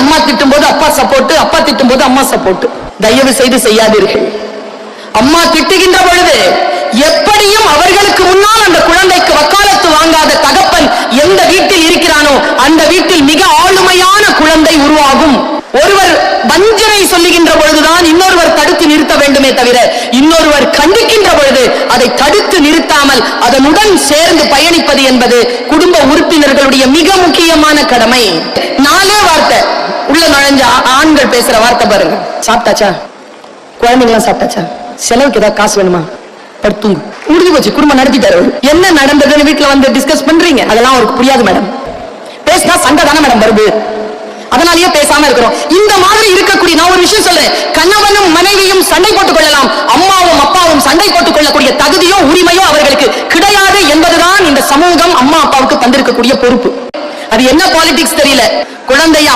அம்மா திட்டும் போது அப்பா சப்போர்ட் அப்பா திட்டும் போது அம்மா சப்போர்ட் தயவு செய்து செய்யாதீர்கள். அம்மா திட்டுகின்ற பொழுது எப்படியும் அவர்களுக்கு முன்னால் அந்த குழந்தைக்கு வக்காலத்து வாங்காத தகப்பன் எந்த வீட்டில் இருக்கிறானோ அந்த வீட்டில் மிக ஆளுமையான குழந்தை உருவாகும். ஒருவர் வஞ்சனை சொல்லுகின்ற பொழுதுதான் இன்னொருவர் தடுத்து நிறுத்த வேண்டுமே தவிர இன்னொருவர் கண்டிக்கின்ற பொழுது அதை தடுத்து நிறுத்தாமல் அதனுடன் சேர்ந்து பயணிப்பது என்பது குடும்ப உறுப்பினர்களுடைய மிக முக்கியமான கடமை. நான் உள்ள ஆண்கள் பேசுற வார்த்தை பாருங்க. சாப்பிட்டாச்சா? குழந்தைங்களாம் சாப்பிட்டாச்சா? செலவுக்கு ஏதாவது காசு வேணுமா? படுத்துங்க முடிஞ்சு போச்சு. குடும்பம் நடத்திட்டாரு என்ன நடந்ததுன்னு வீட்டுல வந்து டிஸ்கஸ் பண்றீங்க? அதெல்லாம் அவருக்கு புரியாது மேடம். பேசினா சண்டை தானே மேடம் வருது. அதனாலயே பேசாம இருக்கிறோம். இந்த மாதிரி இருக்கக்கூடிய நான் ஒரு விஷயம் சொல்றேன். கணவனும் மனைவியும் சண்டை போட்டுக் கொள்ளலாம். அம்மாவும் அப்பாவும் சண்டை போட்டுக் கொள்ளக்கூடிய தகுதியோ உரிமையோ அவர்களுக்கு கிடையாது என்பதுதான் இந்த சமூகம் அம்மா அப்பாவுக்கு தந்திருக்கக்கூடிய பொறுப்பு. அது என்ன பாலிடிக்ஸ் தெரியல. குழந்தைய